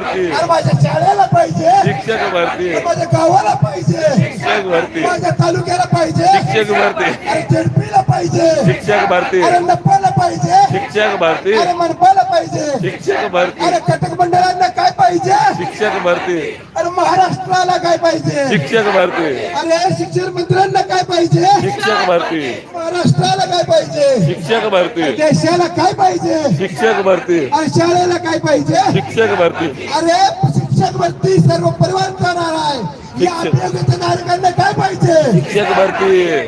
भरती. माझ्या शाळेला पाहिजे. शिक्षक भरती. माझ्या गावाला पाहिजे. शिक्षक भरती. माझ्या तालुक्याला पाहिजे. शिक्षक भरती. जेडपीला पाहिजे. शिक्षक भरती. नप्पाला पाहिजे. शिक्षक भरती. मनपाला पाहिजे. शिक्षक भरती. अरे कटक मंडळांना पाहिजे? शिक्षक भरती. अरे महाराष्ट्राला काय पाहिजे? शिक्षक भरती. अरे शिक्षण मंत्र्यांना काय पाहिजे? शिक्षक भरती. महाराष्ट्राला काय पाहिजे? शिक्षक भरती. देशाला काय पाहिजे? शिक्षक भरती. अरे शाळेला काय पाहिजे? शिक्षक भरती. अरे शिक्षक भरती सर्व परिवार करणार आहे. या. अभियोगाच्या नागरिकांना काय पाहिजे? शिक्षक भरती.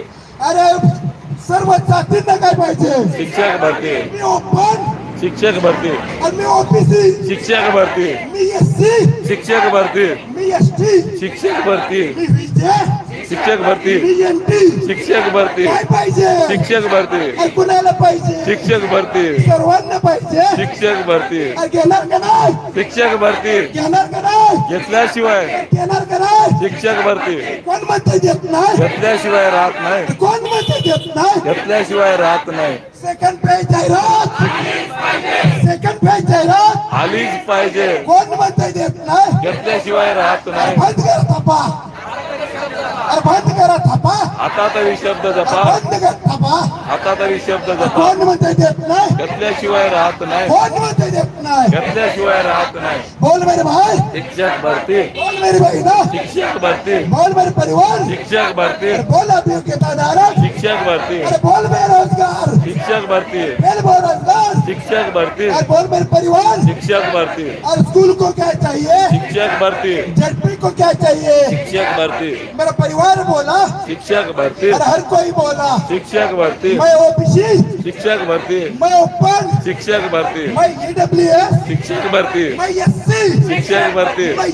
अरे सर्व जातींना काय पाहिजे? शिक्षक भरती. ओपन शिक्षक भरती शिक्षक भरती शिक्षक भरती शिक्षक भरती शिक्षक भरती शिक्षक भरती शिक्षक भरती शिक्षक भरती सर्वांना पाहिजे शिक्षक भरती शिक्षक भरती घेतल्याशिवाय शिक्षक भरती कोण म्हणते देत नाही घेतल्याशिवाय राहत नाही कोण म्हणते देत नाही घेतल्याशिवाय राहत नाही सेकंड पेज जाहिरात आलीच पाहिजे. कोण म्हणते देत नाही. घेतल्याशिवाय राहत नाही. बंद कर थापा. अरे बंद करा थापा. आता तरी शब्द जपा. बंद कर थापा. आता तरी शब्द जपा. कोण म्हणते देत नाही. घेतल्याशिवाय राहत नाही. कोण म्हणते देत नाही घेतल्याशिवाय राहत नाही बोल मेरे भाई शिक्षक भरती बोल मेरी बहिणा शिक्षक भरती बोल मेरे परिवार शिक्षक भरती बोल अभियोग्यताधारक शिक्षक भरती बोल बेरोजगार शिक्षक भरती बोल बेरोजगार शिक्षक भरती बोल मेरे परिवार शिक्षक भरती और स्कूल को क्या चाहिए शिक्षक भरती जेडपी को क्या चाहिए शिक्षक भर्ती मेरा परिवार बोला शिक्षक भर्ती हर कोई बोला शिक्षक भर्ती मैं ओबीसी शिक्षक भर्ती मैं ओपन शिक्षक भर्ती मैं ईडब्ल्यू शिक्षक भरती मैं एससी शिक्षक भरती मैं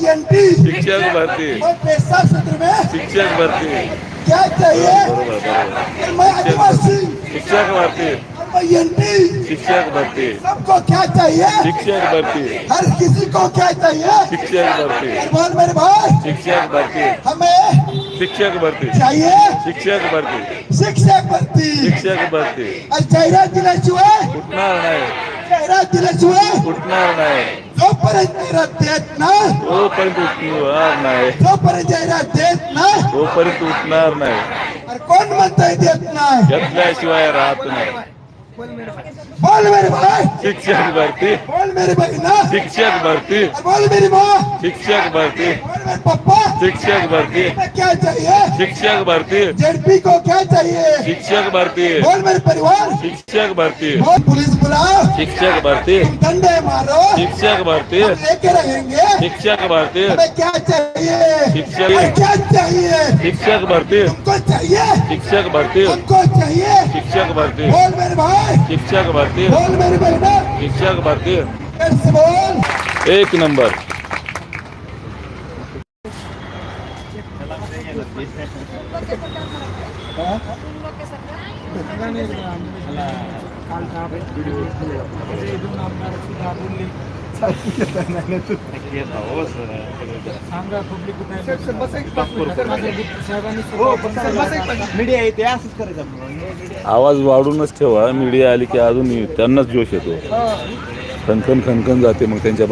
शिक्षक भरती मैं पैसा क्षेत्र में शिक्षक भरती क्या चाहिए मैं आदिवासी शिक्षक भरती मैं शिक्षक भरती सबको क्या चाहिए शिक्षक भरती हर किसी को क्या चाहिए शिक्षक भरती मेरे भाई शिक्षक भरती हमें शिक्षक भरती चाहिए शिक्षक भरती शिक्षक भरती शिक्षक भरती जाहिरात दिल्याशिवाय उठणार नाही जाहिरात दिल्याशिवाय उठणार नाही. जोपर्यंत जाहिरात देत नाही तोपर्यंत उठणार नाही. जोपर्यंत जाहिरात देत नाही तोपर्यंत उठणार नाही. अरे कोण म्हणतंय देत नाही? घेतल्याशिवाय राहत नाही. बोल मेरे भाई. शिक्षक भरती. बोल मेरी बहना शिक्षक भरती. बोल मेरी माँ शिक्षक भरती. मेरे शिक्षक भरती क्या चाहिए शिक्षक भरती जेडपी को क्या चाहिए शिक्षक भरती बोल मेरे परिवार शिक्षक भरती बोल पुलिस बुलाओ शिक्षक भरती डंडे मारो शिक्षक भरती लेके रहेंगे शिक्षक भरती क्या चाहिए शिक्षक- क्या चाहिए शिक्षक भरती हमको चाहिए शिक्षक भरती हमको चाहिए शिक्षक भरती बोल मेरे भाई शिक्षक भरती बोल मेरी बहना शिक्षक भरती बोल एक नंबर मीडिया असंच करायचं आवाज वाढूनच ठेवा. मीडिया आली की अजून त्यांनाच जोश येतो. खनखन खनखन जाते मग त्यांच्या